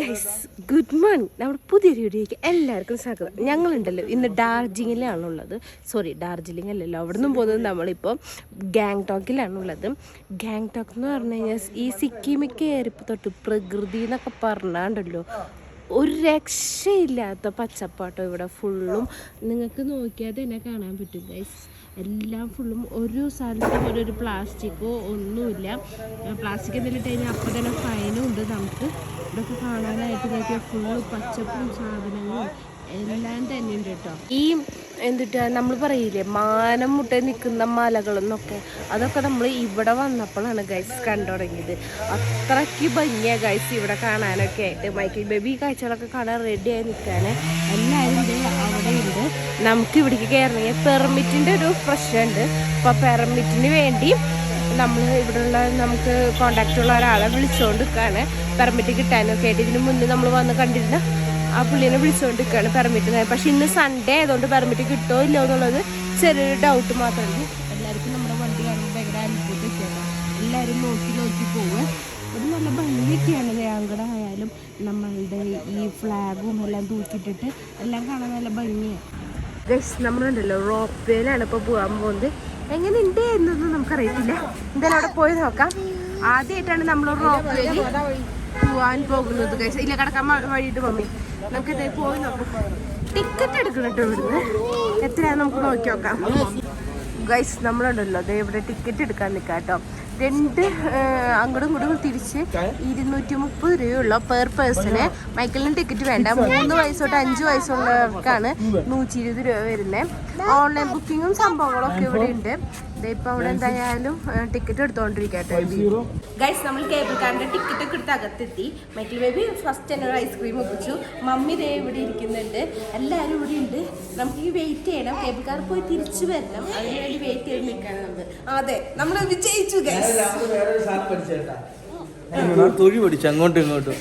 Guys good morning നമ്മുടെ പുതിയൊരു വീഡിയോയ്ക്ക് എല്ലാവർക്കും സ്വാഗതം. ഞങ്ങളുണ്ടല്ലോ ഇന്ന് ഡാർജിലിങ്ങിലാണുള്ളത് സോറി ഡാർജിലിംഗ് അല്ലല്ലോ അവിടെ നിന്നും പോകുന്നത് നമ്മളിപ്പോൾ ഗാങ്ടോക്കിലാണുള്ളത്. ഗാങ്ടോക്ക് എന്ന് പറഞ്ഞു കഴിഞ്ഞാൽ ഈ സിക്കിമൊക്കെ കയറിപ്പോൾ തൊട്ട് പ്രകൃതി എന്നൊക്കെ പറഞ്ഞാണ്ടല്ലോ. ഒരു രക്ഷയില്ലാത്ത പച്ചപ്പാട്ടോ ഇവിടെ ഫുള്ളും നിങ്ങൾക്ക് നോക്കിയാൽ തന്നെ കാണാൻ പറ്റും ഗൈസ് എല്ലാം ഫുള്ളും ഒരു സ്ഥലത്തും ഒരു ഒരു പ്ലാസ്റ്റിക്കോ ഒന്നുമില്ല. പ്ലാസ്റ്റിക് എന്തെങ്കിലും ഇട്ട് കഴിഞ്ഞാൽ അപ്പം തന്നെ ഫൈനും ഉണ്ട് നമുക്ക്. ഇതൊക്കെ കാണാനായിട്ട് നോക്കിയ ഫുള്ള് പച്ചപ്പും സാധനങ്ങളും എല്ലാം തന്നെ ഉണ്ട് കേട്ടോ. ഈ എന്തിട്ടാ നമ്മൾ പറയില്ലേ മാനം മുട്ട നിൽക്കുന്ന മലകളെന്നൊക്കെ. അതൊക്കെ നമ്മൾ ഇവിടെ വന്നപ്പോഴാണ് ഗൈസ് കണ്ടു തുടങ്ങിയത്. അത്രയ്ക്ക് ഭംഗിയാ ഗൈസ് ഇവിടെ കാണാനൊക്കെ ആയിട്ട്. മൈക്കിൾ ബേബി കാഴ്ചകളൊക്കെ കാണാൻ റെഡിയായി നിൽക്കാൻ എല്ലാവരും അവിടെ ഉണ്ട് നമുക്ക് ഇവിടേക്ക് കയറണമെങ്കിൽ പെർമിറ്റിന്റെ ഒരു പ്രശ്നമുണ്ട്. അപ്പോൾ പെർമിറ്റിന് വേണ്ടി നമ്മൾ ഇവിടെയുള്ള നമുക്ക് കോണ്ടാക്റ്റ് ഉള്ള ഒരാളെ വിളിച്ചുകൊണ്ട് നിൽക്കുകയാണ് പെർമിറ്റ് കിട്ടാനൊക്കെ ആയിട്ട്. ഇതിന് മുന്നേ നമ്മൾ വന്ന് കണ്ടിരുന്ന ആ പുള്ളിനെ വിളിച്ചുകൊണ്ട് നിൽക്കുകയാണ് പെർമിറ്റ് പക്ഷെ ഇന്ന് സൺഡേ ആയതുകൊണ്ട് പെർമിറ്റ് കിട്ടുമോ ഇല്ലോ എന്നുള്ളത് ചെറിയൊരു ഡൗട്ട് മാത്രമേ എല്ലാവർക്കും നമ്മുടെ വണ്ടി കാണുമ്പോൾ ഭയങ്കര അനുഭവത്തൊക്കെയാണ് എല്ലാവരും നോക്കി നോക്കി പോവുക. ഒരു നല്ല ഭംഗിയൊക്കെയാണ് വേങ്കട ആയാലും നമ്മളുടെ ഈ ഫ്ലാഗും എല്ലാം തൂക്കിയിട്ടിട്ട് എല്ലാം കാണാൻ നല്ല ഭംഗിയാണ് നമ്മളുണ്ടല്ലോ റോപ്പ് വേയിലാണ് ഇപ്പോൾ പോകാൻ പോകുന്നത്. എങ്ങനെയുണ്ട് എന്നൊന്നും നമുക്കറിയത്തില്ല. എന്തായാലും അവിടെ പോയി നോക്കാം. ആദ്യമായിട്ടാണ് നമ്മൾ റോപ്പ് വേലി പോവാൻ പോകുന്നത് കഴിച്ചാൽ ഇല്ല കടക്കാൻ വഴിയിട്ട് മമ്മി നമുക്ക് ഇതേ പോയി നോക്കാം. ടിക്കറ്റ് എടുക്കണട്ടോ ഇവിടുന്ന്. എത്രയാണെന്ന് നമുക്ക് നോക്കി നോക്കാം. ഗൈസ് നമ്മളുണ്ടല്ലോ. ദേ ഇവിടെ ടിക്കറ്റ് എടുക്കാൻ നിൽക്കാം കേട്ടോ രണ്ട് അങ്ങോട്ടും ഇങ്ങോട്ടും തിരിച്ച് ഇരുന്നൂറ്റി മുപ്പത് രൂപയുള്ള പെർ പേഴ്സണ് മൈക്കിളിന് ടിക്കറ്റ് വേണ്ട. മൂന്ന് വയസ്സോട്ട് തൊട്ട് അഞ്ച് വയസ്സുള്ളവർക്കാണ് നൂറ്റി ഇരുപത് രൂപ വരുന്നത് ഓൺലൈൻ ബുക്കിങ്ങും സംഭവങ്ങളൊക്കെ ഇവിടെ ഉണ്ട്. ഇപ്പൊ അവിടെ എന്തായാലും ടിക്കറ്റ് എടുത്തോണ്ടിരിക്കട്ടെ. ഗൈസ് നമ്മൾ കേബിൾ കാറിന്റെ ടിക്കറ്റ് ഒക്കെ എടുത്ത് അകത്തെത്തി. മൈക്കിൾ ബേബി ഫസ്റ്റ് തന്നെ ഒരു ഐസ്ക്രീം ഒപ്പിച്ചു. മമ്മി ദേ ഇവിടെ ഇരിക്കുന്നുണ്ട്. എല്ലാവരും ഇവിടെ ഉണ്ട്. നമുക്ക് ഈ വെയിറ്റ് ചെയ്യണം. കേബിൾ കാർ പോയി തിരിച്ചു വരണം. അതിന് വേണ്ടി വെയിറ്റ് ചെയ്ത് നിൽക്കണം നമ്മൾ. അതെ. നമ്മൾ വിജയിച്ചു ഗൈസ് തൊഴി പഠിച്ചു അങ്ങോട്ടും ഇങ്ങോട്ടും.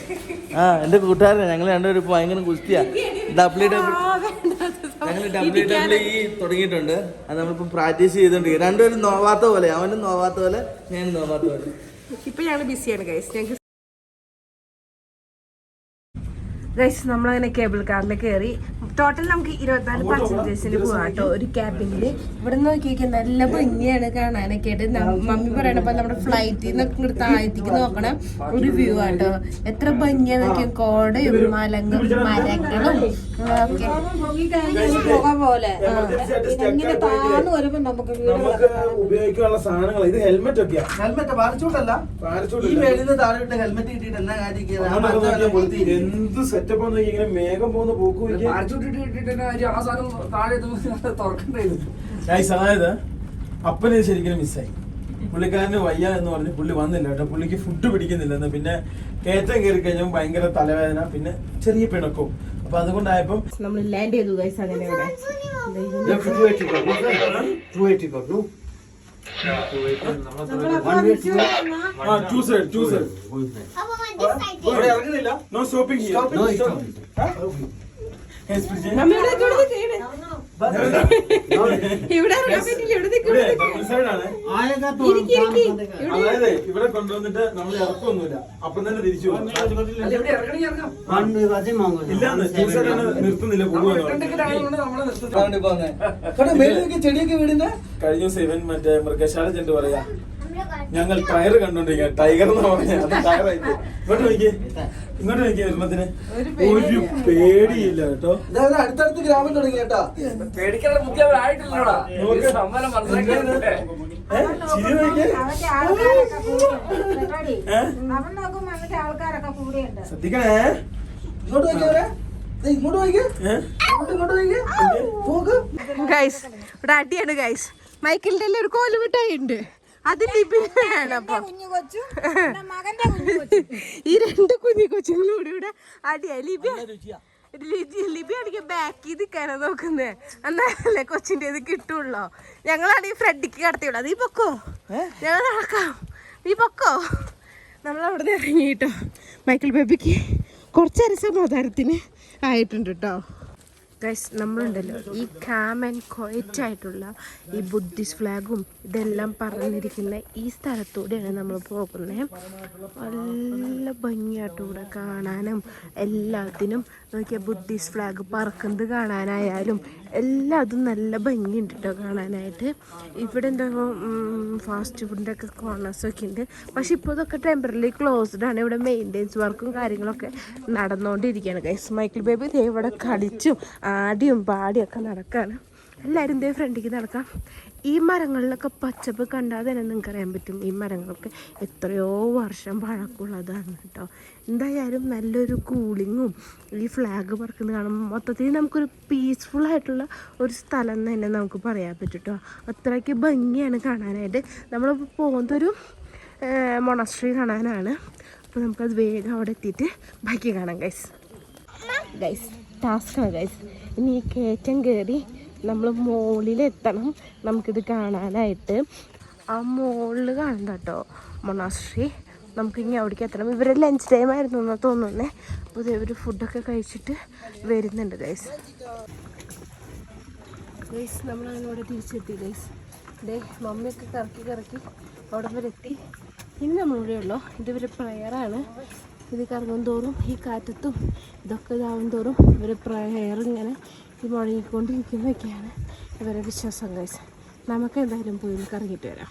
ആ എന്റെ കൂട്ടുകാരനെ. ഞങ്ങൾ രണ്ടുപേരും ഇപ്പൊ ഭയങ്കര കുസ്തിയാ ഡബിൾ ഡബ്ല്യു ഞങ്ങൾ ഡബ്ല്യു ഡബ്ല്യു ഇ തുടങ്ങിയിട്ടുണ്ട്. അത് നമ്മളിപ്പോ പ്രാക്ടീസ് ചെയ്തോണ്ടിരിക്കും രണ്ടുപേരും നോവാത്ത പോലെ അവനും നോവാത്ത പോലെ ഞാനും നോവാത്ത പോലെ. ഇപ്പൊ ഞങ്ങൾ ബിസിയാണ് ഗൈസ് ഞങ്ങൾക്ക് ഗൈസ് നമ്മളങ്ങനെ കേബിൾ കാറിൽ കയറി ടോട്ടൽ നമുക്ക് ഇരുപത്തിനാല് പാസഞ്ചേഴ്സിന് പോകാം കേട്ടോ. ഒരു ക്യാബിനിൽ ഇവിടെ നോക്കിയൊക്കെ നല്ല ഭംഗിയാണ് കാണാനൊക്കെ ആയിട്ട് മമ്മി പറയണപ്പോ നമ്മുടെ ഫ്ലൈറ്റിൽ നിന്നൊക്കെ ഇങ്ങോട്ട് താഴ്ത്തിക്ക് നോക്കണം. ഒരു വ്യൂ ആട്ടോ എത്ര ഭംഗിയാന്ന് നോക്കിയാൽ കോടയും മലങ്ങളും മരങ്ങളും. പോലെ. ഇങ്ങനെ താന്ന് വരുമ്പോ നമുക്ക് ഉപയോഗിക്കാനുള്ള സാധനങ്ങൾ. ഇത് ഹെൽമെറ്റ് ഒക്കെയാ. ഹെൽമെറ്റ് പാരച്ചൂട്ടല്ല ഈ മേളിൽ നിന്ന് താഴെ വിട്ട് ഹെൽമെറ്റ് കിട്ടിയിട്ട് എന്നാ അങ്ങോട്ടൊക്കെ കാര്യം എന്ത് സെറ്റപ്പ് ഇങ്ങനെ മേഘം പോകുന്ന പോക്ക് അതായത് അപ്പന ശരിക്കും മിസ്സായി. പുള്ളിക്കാരന് വയ്യ എന്ന് പറഞ്ഞ് പുള്ളി വന്നില്ല കേട്ടോ. പുള്ളിക്ക് ഫുഡ് പിടിക്കുന്നില്ലെന്ന് പിന്നെ കയറ്റം കയറി കഴിഞ്ഞാൽ ഭയങ്കര തലവേദന പിന്നെ ചെറിയ പിണക്കവും. അപ്പൊ അതുകൊണ്ടായപ്പം നമ്മൾ ലാൻഡ് ചെയ്തു ഗൈസ് അങ്ങനെ ഇവിടെ. ഇവിടെ ഇറങ്ങുന്നില്ല. No stopping. അതായത് ഇവിടെ കൊണ്ടുവന്നിട്ട് നമ്മൾ ഇറക്കൊന്നുമില്ല. അപ്പം തന്നെ തിരിച്ചു നിർത്തുന്നില്ല പോകുന്നത് ചെടിയൊക്കെ വീടിന്റെ? കഴിഞ്ഞ ദിവസം ഇവൻ മറ്റേ മൃഗശാല ചെണ്ട് പറയാ ഞങ്ങൾ ടയർ കണ്ടോണ്ടിരിക്കുക ടൈഗർ എന്ന് പറഞ്ഞ അത് ടയറായി ഇങ്ങോട്ട് നോക്കിയേ. ഇങ്ങോട്ട് നോക്കിയേ ഒരെണ്ണത്തിന് ഒരു പേടിയില്ല. കേട്ടോ. അടുത്തടുത്ത് ഗ്രാമം തുടങ്ങി കേട്ടാ. ശ്രദ്ധിക്കണേ. ഇങ്ങോട്ട് നോക്കിയവരെ ഇങ്ങോട്ട് നോക്കിയേ. ഇങ്ങോട്ട് നോക്കിയേ. പോക്ക് ഗൈസ് ഇവിടെ അടിയാണ് ഗൈസ്. മൈക്കിളിന്റെ ഒരു കോലുമിട്ടായി ഉണ്ട് അത് ഈ രണ്ട് കുഞ്ഞു കൊച്ചുങ്ങളൂടെ ഇവിടെ അടിയാ. ലിബി ലിജി ലിബി ആണെങ്കിൽ ബാക്കിൽ നിൽക്കാനാ നോക്കുന്നേ. എന്നാലല്ലേ കൊച്ചിന്റെ ഇത് കിട്ടുള്ളോ? ഞങ്ങളാണെങ്കിൽ ഫ്രണ്ടിക്ക് കടത്തിയുള്ളൂ നീ ഈ പൊക്കോ ഞങ്ങൾ നടക്കാം. നീ പൊക്കോ? നമ്മൾ അവിടെ നിന്ന് ഇറങ്ങി കേട്ടോ മൈക്കിൾ ബേബിക്ക് കുറച്ചേരം സമാധാനത്തിന് ആയിട്ടുണ്ട് കേട്ടോ ഗൈസ് നമ്മളുണ്ടല്ലോ. ഈ കാം ആൻഡ് ക്വയറ്റ് ആയിട്ടുള്ള ഈ ബുദ്ധിസ്റ്റ് ഫ്ലാഗും ഇതെല്ലാം പറഞ്ഞിരിക്കുന്ന ഈ സ്ഥലത്തൂടെയാണ് നമ്മൾ പോകുന്നത് നല്ല ഭംഗിയായിട്ട് കാണാനും എല്ലാത്തിനും നോക്കിയാൽ ബുദ്ധിസ്റ്റ് ഫ്ലാഗ് പറക്കുന്നത് കാണാനായാലും എല്ലാതും നല്ല ഭംഗിയുണ്ട് കേട്ടോ കാണാനായിട്ട്. ഇവിടെ എന്താ ഫാസ്റ്റ് ഫുഡിന്റെ ഒക്കെ കോർണേഴ്സ് ഒക്കെ ഉണ്ട്. പക്ഷെ ഇപ്പോൾ ഇതൊക്കെ ടെമ്പററി ക്ലോസ്ഡ് ആണ്. ഇവിടെ മെയിന്റെനൻസ് വർക്കും കാര്യങ്ങളൊക്കെ നടന്നുകൊണ്ടിരിക്കുകയാണ് ഗൈസ് മൈക്കിൾ ബേബി ദേ ഇവിടെ കളിച്ചും ആടിയും പാടിയൊക്കെ നടക്കുകയാണ് എല്ലാവരും ഇതേ ഫ്രണ്ടിലേക്ക് നടക്കാം. ഈ മരങ്ങളിലൊക്കെ പച്ചപ്പ് കണ്ടാൽ തന്നെ നിങ്ങൾക്ക് അറിയാൻ പറ്റും. ഈ മരങ്ങൾക്ക് എത്രയോ വർഷം പഴക്കമുള്ളതാണ് കേട്ടോ. എന്തായാലും നല്ലൊരു കൂളിങ്ങും ഈ ഫ്ലാഗ് പറക്കുന്നത് കാണുമ്പോൾ മൊത്തത്തിൽ നമുക്കൊരു പീസ്ഫുൾ ആയിട്ടുള്ള ഒരു സ്ഥലം എന്ന് തന്നെ നമുക്ക് പറയാൻ പറ്റും കേട്ടോ. അത്രയ്ക്ക് ഭംഗിയാണ് കാണാനായിട്ട്. നമ്മളിപ്പോൾ പോകുന്നതൊരു മൊണസ്ട്രി കാണാനാണ്. അപ്പോൾ നമുക്കത് വേഗം അവിടെ എത്തിയിട്ട് ബാക്കി കാണാം ഗൈസ് ഗൈസ് ടാസ്ക്കാണ് ഗൈസ് ഇനി കയറ്റം കയറി നമ്മൾ മുകളിലെത്തണം നമുക്കിത് കാണാനായിട്ട്. ആ മുകളിൽ കാണണ്ട കേട്ടോ മൊണാശ്രീ നമുക്ക് ഇനി അവിടേക്ക് എത്തണം. ഇവർ ലഞ്ച് ടൈം ആയിരുന്നു എന്നാണ് തോന്നുന്നേ. അപ്പോൾ ഇതേ ഇവർ ഫുഡൊക്കെ കഴിച്ചിട്ട് വരുന്നുണ്ട് ഗൈസ് ഗൈസ് നമ്മളങ്ങനെ ഇവിടെ തിരിച്ചെത്തി ഗൈസ് ഡേ മമ്മിയൊക്കെ കറക്കി കറക്കി അവിടെ വരെ എത്തി. ഇനി നമ്മളിവിടെ ഉള്ളൂ? ഇതിവരെ പ്രയറാണ് ഇത് കറങ്ങും തോറും ഈ കാറ്റത്തും ഇതൊക്കെ ഇതാവും തോറും ഇവർ പ്രയർ ഇങ്ങനെ മുഴങ്ങിക്കൊണ്ടിരിക്കുന്നതൊക്കെയാണ് ഇവരുടെ വിശ്വാസം ഗൈസ് നമുക്ക് എന്തായാലും പോയി കറങ്ങിയിട്ട് വരാം.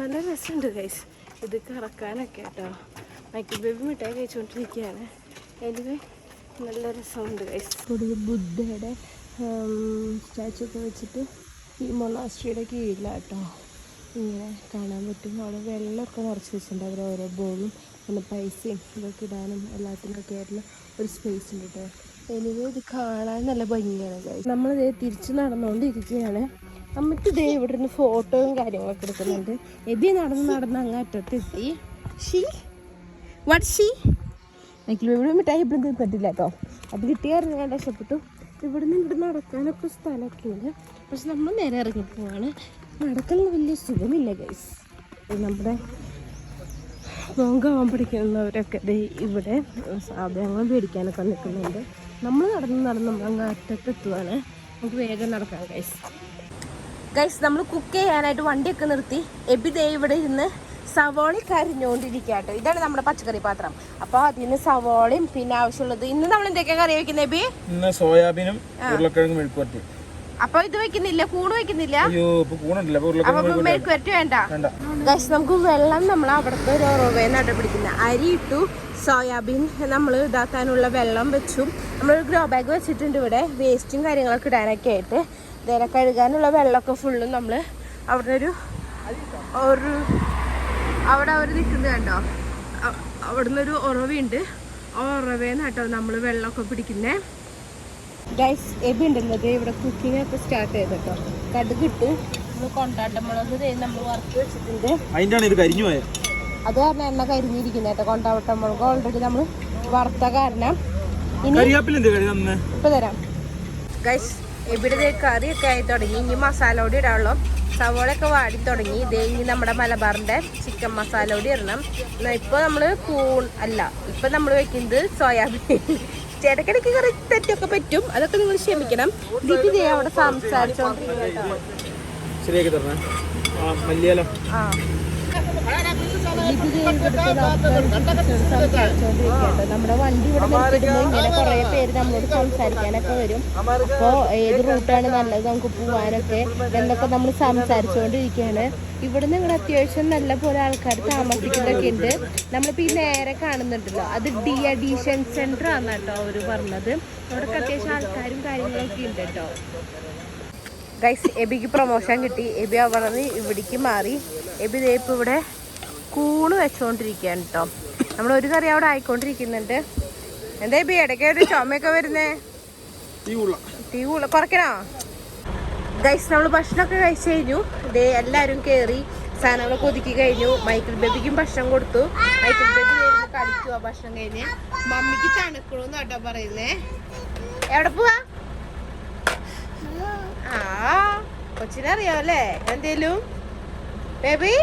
നല്ല രസമുണ്ട് ഗൈസ് ഇത് കറക്കാനൊക്കെ കേട്ടോ. മൈക്കിൾ ബേബി മിഠായി കഴിച്ചുകൊണ്ടിരിക്കുകയാണ്. എനിവേ നല്ല രസമുണ്ട് ഗൈസ് ഒരു ബുദ്ധയുടെ സ്റ്റാച്ചു ഒക്കെ വെച്ചിട്ട് ഈ മൊണാസ്ട്രിയുടെ കീഴിലാട്ടോ ഇങ്ങനെ കാണാൻ പറ്റും. അവിടെ വെള്ളമൊക്കെ നിറച്ച് വെച്ചിട്ടുണ്ട്. അവർ ഓരോ ബോളും പിന്നെ പൈസയും ഇതൊക്കെ ഇടാനും എല്ലാത്തിനൊക്കെ ആയിട്ടുള്ള ഒരു സ്പേസ് ഉണ്ട് കേട്ടോ. എനിവേ ഇത് കാണാൻ നല്ല ഭംഗിയാണ് ഗൈസ് നമ്മളിതേ തിരിച്ച് നടന്നുകൊണ്ടിരിക്കുകയാണ്. അമ്മയ്ക്ക് ഇതേ ഇവിടെ നിന്ന് ഫോട്ടോയും കാര്യങ്ങളൊക്കെ എടുക്കുന്നുണ്ട്. എബി നടന്ന് നടന്ന് അങ്ങ് അറ്റത്തെത്തി. ഷീ? What she? എനിക്ക് ഇവിടെ മിഠായി ഇവിടെ തിന്നിട്ടില്ല കേട്ടോ. അത് കിട്ടിയായിരുന്നു ഞാൻ രക്ഷപ്പെട്ടു. ഇവിടുന്ന് ഇവിടെ നടക്കാനൊക്കെ സ്ഥലമൊക്കെ ഉണ്ട് പക്ഷെ നമ്മൾ നേരെ ഇറങ്ങി പോവാണ്. നടക്കുന്ന വലിയ സുഖമില്ല ഗൈസ് നമ്മുടെ നോങ്കാവാൻ പഠിക്കുന്നവരൊക്കെ ഇവിടെ സാധനങ്ങൾ മേടിക്കാനൊക്കെ നിൽക്കുന്നുണ്ട്. നമ്മൾ നടന്ന് നടന്ന് നമ്മൾ അങ്ങ് അറ്റത്തെത്തുവാണ്. നമുക്ക് വേഗം നടക്കാം ഗൈസ് ഗൈസ് നമ്മൾ കുക്ക് ചെയ്യാനായിട്ട് വണ്ടിയൊക്കെ നിർത്തി. എബി ദേ ഇവിടെ ഇരുന്ന് സവോളി കരിഞ്ഞുകൊണ്ടിരിക്കുക കേട്ടോ ഇതാണ് നമ്മുടെ പച്ചക്കറി പാത്രം. അപ്പോൾ അതിന് സവോളയും പിന്നെ ആവശ്യമുള്ളത്. ഇന്ന് നമ്മൾ എന്തൊക്കെയാ കറി വെക്കുന്നത് എബി? ഇന്ന് സോയാബീനും ഉരുളക്കിഴങ്ങ് മെഴുക്കുവരട്ടി അപ്പൊ ഇത് വെക്കുന്നില്ല? കൂണ് വെക്കുന്നില്ല? അയ്യോ ഇപ്പൊ കൂണുണ്ടല്ലോ. അപ്പൊ അപ്പൊ ഉരുളക്കിഴങ്ങ് മെഴുക്ക് വരട്ടി വേണ്ട. വേണ്ട. ഗൈസ് നമുക്ക് വെള്ളം നമ്മൾ അവിടുത്തെ ഒരു റോവേ പിടിക്കുന്നത്. അരി ഇട്ടു. സോയാബീൻ നമ്മൾ ഇതാക്കാനുള്ള വെള്ളം വെച്ചു. നമ്മളൊരു ഗ്രോ ബാഗ് വെച്ചിട്ടുണ്ട് ഇവിടെ. വേസ്റ്റും കാര്യങ്ങളൊക്കെ ഇടാനൊക്കെ ആയിട്ട്. ഇതേനെ കഴുകാനുള്ള വെള്ളമൊക്കെ ഫുള്ളും നമ്മൾ അവിടെ ഒരു ഒരു അവിടെ അവർ നിൽക്കുന്നത് കണ്ടോ? അവിടെ നിന്നൊരു ഉറവയുണ്ട്. ആ ഉറവേന്ന് കേട്ടോ നമ്മൾ വെള്ളമൊക്കെ പിടിക്കുന്നത് ഗൈസ് എബി ഉണ്ടെന്നത് ഇവിടെ കുക്കിംഗ് ഒക്കെ സ്റ്റാർട്ട് ചെയ്ത് കേട്ടോ കടുകിട്ട് നമ്മൾ കൊണ്ടാട്ടമുളക് ദേ നമ്മൾ വറുത്ത് വെച്ചിട്ടുണ്ട്. അതിന്റെ കരിഞ്ഞു പോയത് അത് കാരണം എണ്ണ കരിഞ്ഞിരിക്കുന്നത് കേട്ടോ കൊണ്ടാട്ടമുളക് ഓൾറെഡി നമ്മൾ വറുത്ത കാരണം. ഇപ്പൊ തരാം. ഗൈസ് ഇവിടെ കറിയൊക്കെ ആയി തുടങ്ങി. ഇനി മസാല പൊടി സവോള സവോളയൊക്കെ വാടി തുടങ്ങി. ഇതേ ഇനി നമ്മുടെ മലബാറിന്റെ ചിക്കൻ മസാല പൊടി ഇടണം. ഇപ്പൊ നമ്മൾ കൂൺ അല്ല ഇപ്പൊ നമ്മൾ വെക്കുന്നത് സോയാബീൻ ഇടയ്ക്കിടയ്ക്ക് കറി തെറ്റൊക്കെ പറ്റും. അതൊക്കെ നിങ്ങൾ ക്ഷമിക്കണം. ദീപി ദേ അവിടെ സംസാരിച്ചോണ്ടിരിക്കുന്നു നമ്മുടെ വണ്ടി ഇവിടെ നിർത്തിയിടുമ്പോൾ ഇങ്ങനെ കുറേ പേര് നമ്മളോട് സംസാരിക്കാനൊക്കെ വരും അപ്പോൾ ഏത് റൂട്ടാണ് നല്ലത് നമുക്ക് പോവാനൊക്കെ? എന്നൊക്കെ നമ്മൾ സംസാരിച്ചുകൊണ്ടിരിക്കുകയാണ് ഇവിടെ നിങ്ങൾ അത്യാവശ്യം നല്ല പോലെ ആൾക്കാർ താമസിക്കുന്നൊക്കെ ഉണ്ട് നമ്മളിപ്പോൾ ഈ നേരെ കാണുന്നുണ്ടല്ലോ അത് ഡി അഡീഷൻ സെന്റർ ആണ് കേട്ടോ അവർ പറഞ്ഞത്. അവിടെ അത്യാവശ്യം ആൾക്കാരും കാര്യങ്ങളൊക്കെ ഉണ്ട് കേട്ടോ. ഗൈസ് എബിക്ക് പ്രൊമോഷൻ കിട്ടി. എബി അവിടെ നിന്ന് ഇവിടേക്ക് മാറി. എബി ദേപ്പ് ഇവിടെ കൂണ് വെച്ചുകൊണ്ടിരിക്കുകയാണ് കേട്ടോ നമ്മൾ ഒരു കറി അവിടെ ആയിക്കൊണ്ടിരിക്കുന്നുണ്ട്. എന്താ ഇപ്പൊ ഇടയ്ക്ക് ഒരു ചുമയൊക്കെ വരുന്നേ? തീ കൂള കുറക്കണോ ഗൈസ് നമ്മൾ ഭക്ഷണമൊക്കെ കഴിച്ചു കഴിഞ്ഞു. ഇതേ എല്ലാവരും കയറി സാധനങ്ങളൊക്കെ ഒതുക്കി കഴിഞ്ഞു. മൈക്കിൾ ബേബിക്കും ഭക്ഷണം കൊടുത്തു. മൈക്കിൾ ബേബി ഇരുന്ന് കളിക്കുക ഭക്ഷണം കഴിഞ്ഞ്. മമ്മിക്ക് തണുക്കണമെന്ന് കേട്ടോ പറയുന്നേ. എവിടെ പോവാ? ആ കൊച്ചിനെ അറിയാമല്ലേ എന്തേലും? ബേബി?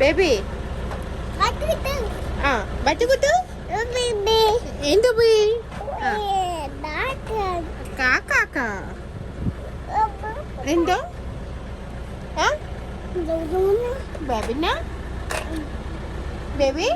ബേബി ആ ബറ്റുകുട്ടു എന്താ പോയി ആ കാക്കാക്ക എന്തോ ആ ബേബിന ബേബി